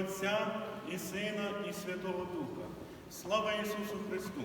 Отця і Сина, і Святого Духа. Слава Ісусу Христу!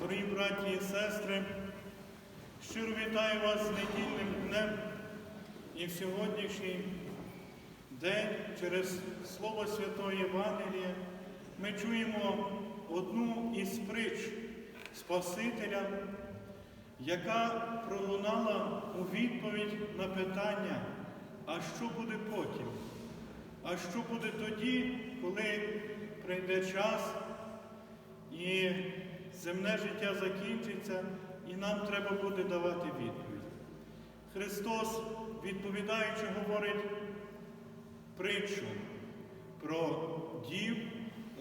Дорогі браті і сестри, щиро вітаю вас з недільним днем і в сьогоднішній день через Слово Святої Євангелія ми чуємо одну із притч Спасителя, яка пролунала у відповідь на питання, а що буде потім? А що буде тоді, коли прийде час і земне життя закінчиться, і нам треба буде давати відповідь? Христос, відповідаючи, говорить притчу про дів,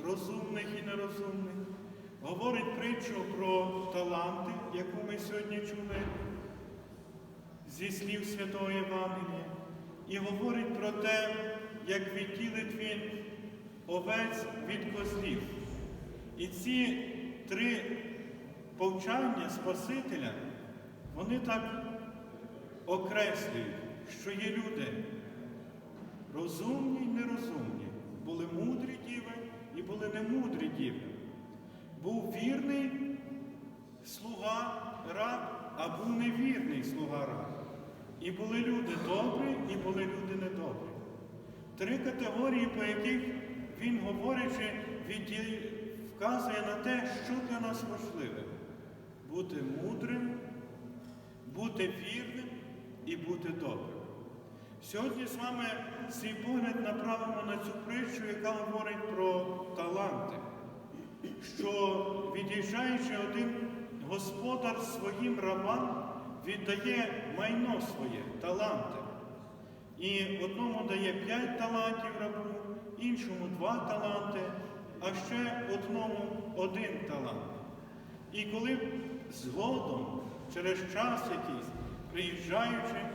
розумних і нерозумних, говорить притчу про таланти, яку ми сьогодні чули зі слів Святого Євангелія, і говорить про те, як відділить він овець від козлів. І ці три повчання Спасителя, вони так окреслюють, що є люди розумні й нерозумні, були мудрі діви і були немудрі діви. Був вірний слуга раб, а був невірний слуга раб. І були люди Три категорії, по яких він, говорячи, вказує на те, що для нас важливе бути мудрим, бути вірним і бути добрим. Сьогодні з вами свій погляд направимо на цю притчу, яка говорить про таланти, що від'їжджаючи один господар своїм рабам, віддає майно своє, таланти. І одному дає п'ять талантів рабу, іншому два таланти, а ще одному один талант. І коли згодом, через час якийсь, приїжджаючи,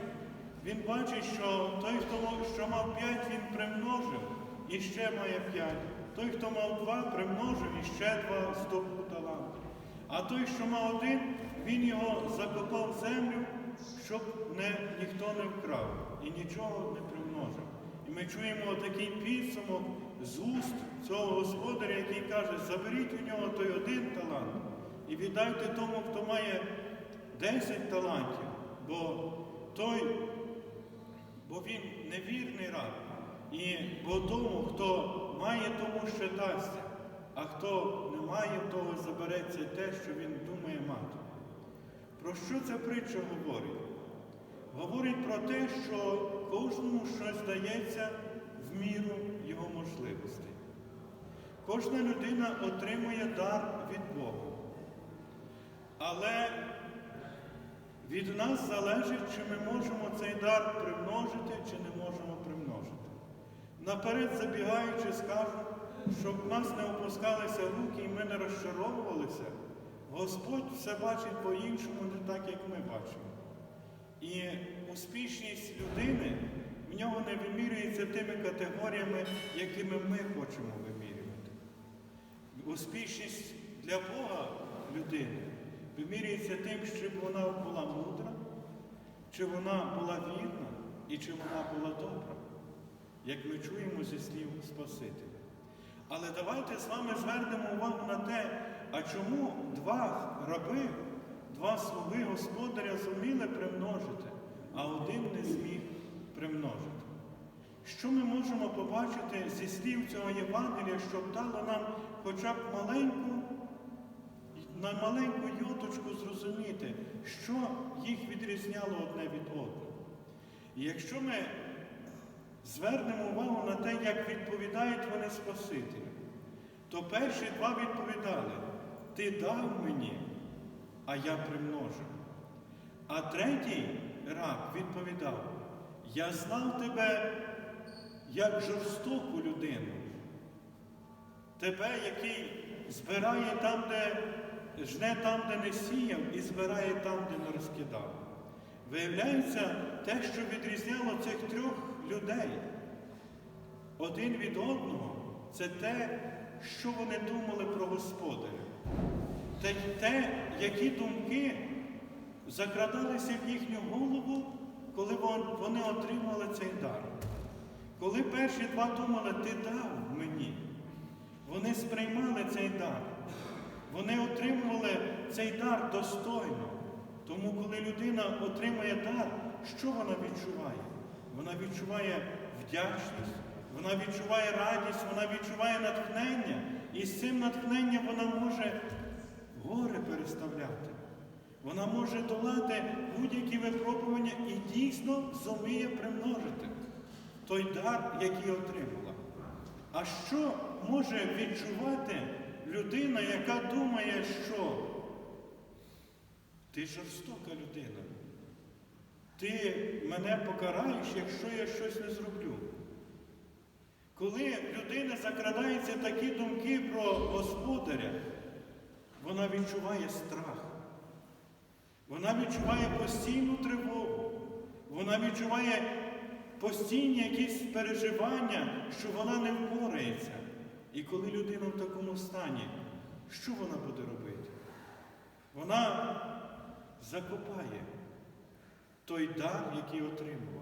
він бачить, що той, хто що мав п'ять, він примножив і ще має п'ять. Той, хто мав два, примножив і ще два здобув таланти. А той, що мав один, він його закопав в землю, щоб не, ніхто не вкрав і нічого не примножив. І ми чуємо такий підсумок з уст цього господаря, який каже, заберіть у нього той один талант і віддайте тому, хто має 10 талантів, бо той, бо він невірний раб, і бо тому, хто має, тому ще дасться, а хто не має, того забереться те, що він думає мати. Про що ця притча говорить? Говорить про те, що кожному щось дається в міру його можливостей. Кожна людина отримує дар від Бога. Але від нас залежить, чи ми можемо цей дар примножити, чи не можемо примножити. Наперед забігаючи, скажу, щоб в нас не опускалися руки і ми не розчаровувалися, Господь все бачить по-іншому, не так, як ми бачимо. І успішність людини в нього не вимірюється тими категоріями, якими ми хочемо вимірювати. Успішність для Бога людини вимірюється тим, щоб вона була мудра, чи вона була вірна і чи вона була добра, як ми чуємо зі слів Спасителя. Але давайте з вами звернемо увагу на те, а чому два раби, два слуги господаря зуміли примножити, а один не зміг примножити. Що ми можемо побачити зі слів цього Євангелія, щоб дало нам хоча б маленьку, на маленьку йоточку зрозуміти, що їх відрізняло одне від одного. І якщо ми звернемо увагу на те, як відповідають вони Спасителю, то перші два відповідали, Ти дав мені, а я примножив. А третій раб відповідав, Я знав тебе як жорстоку людину, тебе, який збирає там, де жне там, де не сіяв, і збирає там, де не розкидав. Виявляється, те, що відрізняло цих трьох людей один від одного, це те, що вони думали про Господаря. Те, які думки закрадалися в їхню голову, коли вони отримали цей дар. Коли перші два думали, ти дав мені, вони сприймали цей дар. Вони отримували цей дар достойно. Тому, коли людина отримує дар, що вона відчуває? Вона відчуває вдячність, вона відчуває радість, вона відчуває натхнення. І з цим натхненням вона може гори переставляти. Вона може долати будь-які випробування і дійсно зуміє примножити той дар, який отримала. А що може відчувати людина, яка думає, що ти жорстока людина? Ти мене покараєш, якщо я щось не зроблю. Коли в людини закрадаються такі думки про господаря, вона відчуває страх. Вона відчуває постійну тривогу. Вона відчуває постійні якісь переживання, що вона не впорається. І коли людина в такому стані, що вона буде робити? Вона закопає той дар, який отримала.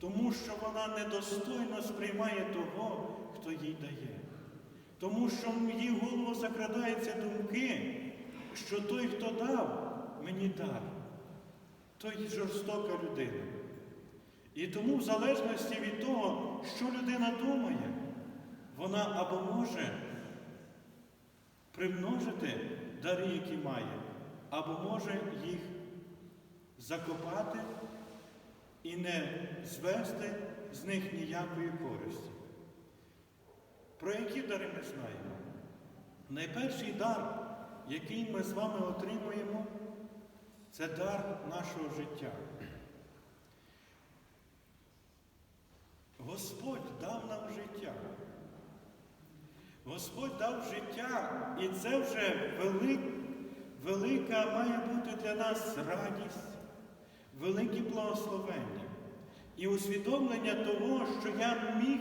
Тому що вона недостойно сприймає того, хто їй дає. Тому що в її голову закрадаються думки, що той, хто дав, мені дар, той жорстока людина. І тому, в залежності від того, що людина думає, вона або може примножити дари, які має, або може їх закопати і не звести з них ніякої користі. Про які дари ми знаємо? Найперший дар, який ми з вами отримуємо, це дар нашого життя. Господь дав нам життя. Господь дав життя, і це вже велик, велика має бути для нас радість, великі благословення і усвідомлення того, що я міг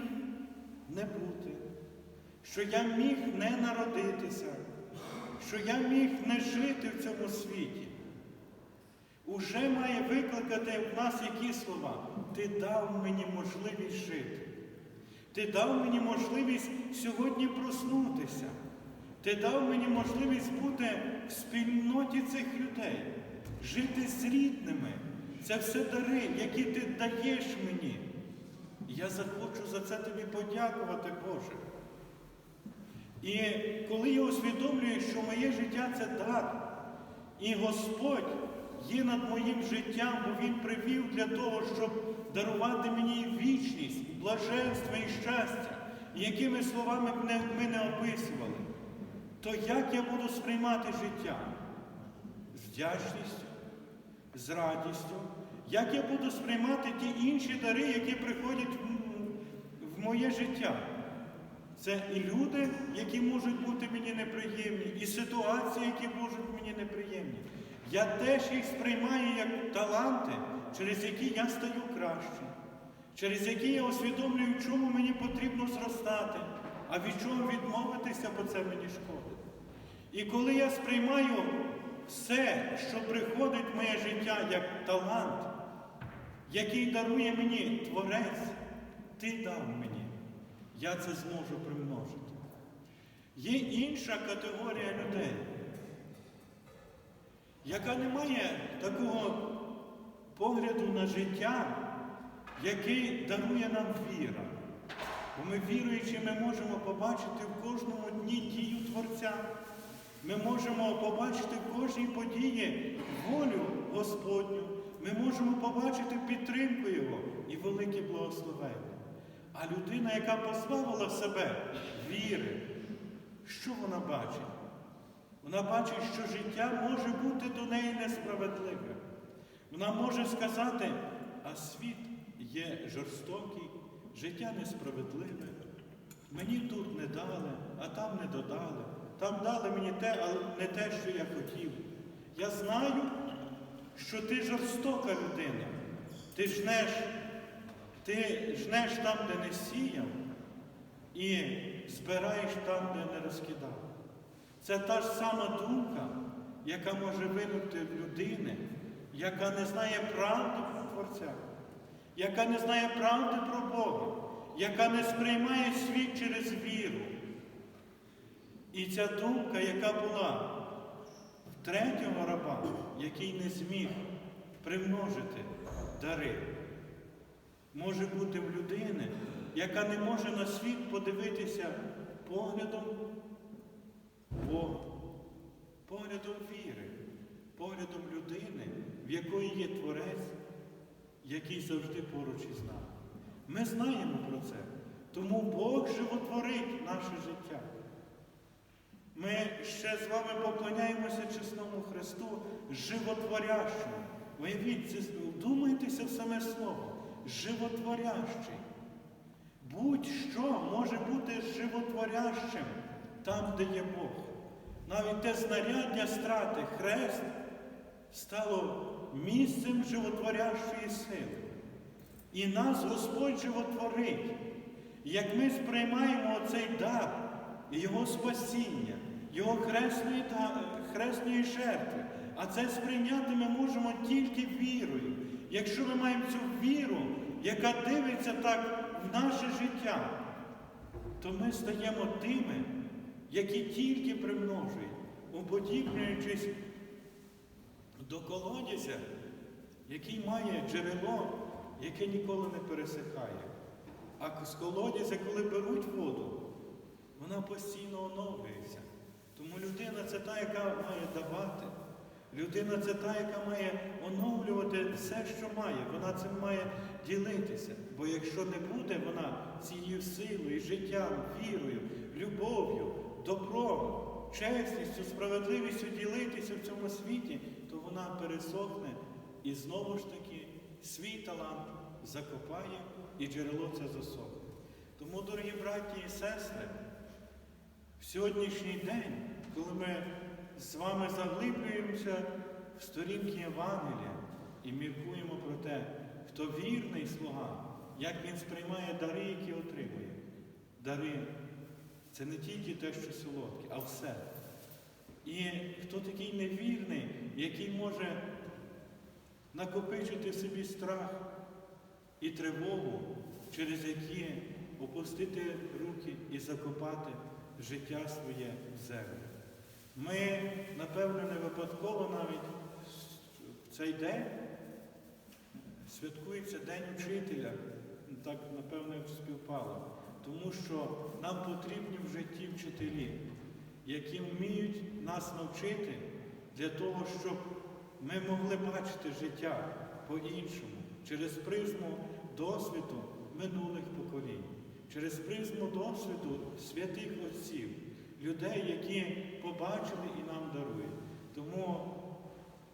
не бути, що я міг не народитися, що я міг не жити в цьому світі. Уже має викликати в нас які слова? Ти дав мені можливість жити. Ти дав мені можливість сьогодні проснутися. Ти дав мені можливість бути в спільноті цих людей, жити з рідними. Це все дари, які ти даєш мені. Я захочу за це тобі подякувати, Боже. І коли я усвідомлюю, що моє життя це дар, і Господь є над моїм життям, бо Він привів для того, щоб дарувати мені вічність, блаженство і щастя, якими словами б ми не описували, то як я буду сприймати життя? З вдячністю, з радістю, як я буду сприймати ті інші дари, які приходять в моє життя? Це і люди, які можуть бути мені неприємні, і ситуації, які можуть мені неприємні. Я теж їх сприймаю як таланти, через які я стаю краще, через які я усвідомлюю, чому мені потрібно зростати, а від чого відмовитися, бо це мені шкодить. І коли я сприймаю все, що приходить в моє життя як талант, який дарує мені Творець, ти дав мені я це зможу примножити. Є інша категорія людей, яка не має такого погляду на життя, який дарує нам віра. Бо ми віруючи, ми можемо побачити в кожному дні дію Творця. Ми можемо побачити в кожній події волю Господню. Ми можемо побачити підтримку Його і велике благословення. А людина, яка позбавила себе віри, що вона бачить? Вона бачить, що життя може бути до неї несправедливе. Вона може сказати, а світ є жорстокий, життя несправедливе. Мені тут не дали, а там не додали. Там дали мені те, але не те, що я хотів. Я знаю, що ти жорстока людина. Ти жнеш ти жнеш там, де не сіяв, і збираєш там, де не розкидав. Це та ж сама думка, яка може винути в людини, яка не знає правди про Творця, яка не знає правди про Бога, яка не сприймає світ через віру. І ця думка, яка була в третього раба, який не зміг примножити дари, може бути в людини, яка не може на світ подивитися поглядом Бога, поглядом віри, поглядом людини, в якої є Творець, який завжди поруч із нами. Ми знаємо про це. Тому Бог животворить наше життя. Ми ще з вами поклоняємося чесному Христу, животворящому. Уявіть, вдумайтеся в саме слово. Животворящий. Будь-що може бути животворящим там, де є Бог. Навіть те знаряддя страти, хрест, стало місцем животворящої сили. І нас Господь животворить. Як ми сприймаємо цей дар, Його спасіння, Його хресної, хресної жертви, а це сприйняти ми можемо тільки вірою. Якщо ми маємо цю віру, яка дивиться так в наше життя, то ми стаємо тими, які тільки примножують, уподібнюючись до колодязя, який має джерело, яке ніколи не пересихає. А з колодязя, коли беруть воду, вона постійно оновлюється. Тому людина це та, яка має давати. Людина це та, яка має оновлювати все, що має. Вона цим має ділитися. Бо якщо не буде вона цією силою, життям, вірою, любов'ю, добром, чесністю, справедливістю ділитися в цьому світі, то вона пересохне і знову ж таки свій талант закопає і джерело це засохне. Тому, дорогі браті і сестри, в сьогоднішній день, коли ми з вами заглиблюємося в сторінки Євангелія і міркуємо про те, хто вірний слуга, як він сприймає дари, які отримує. Дари це не тільки те, що солодке, а все. І хто такий невірний, який може накопичити собі страх і тривогу, через які опустити руки і закопати життя своє в землю. Ми, напевно, не випадково навіть цей день святкується День учителя. Так, напевно, співпало. Тому що нам потрібні в житті вчителі, які вміють нас навчити для того, щоб ми могли бачити життя по-іншому, через призму досвіду минулих поколінь, через призму досвіду святих отців, людей, які побачили і нам дарують. Тому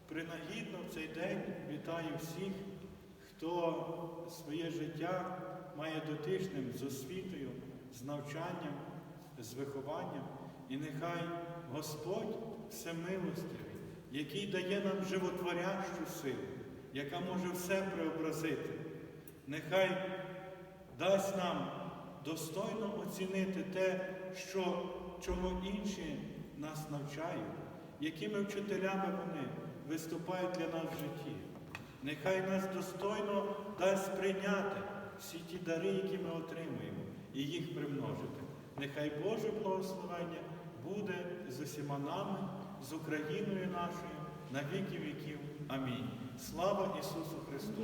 принагідно в цей день вітаю всіх, хто своє життя має дотичним з освітою, з навчанням, з вихованням. І нехай Господь всемилостивий, який дає нам животворящу силу, яка може все преобразити, нехай дасть нам достойно оцінити те, що, чого інші нас навчають, якими вчителями вони виступають для нас в житті. Нехай нас достойно дасть прийняти всі ті дари, які ми отримуємо, і їх примножити. Нехай Боже благословення буде з усіма нами, з Україною нашою на віки віків. Амінь. Слава Ісусу Христу!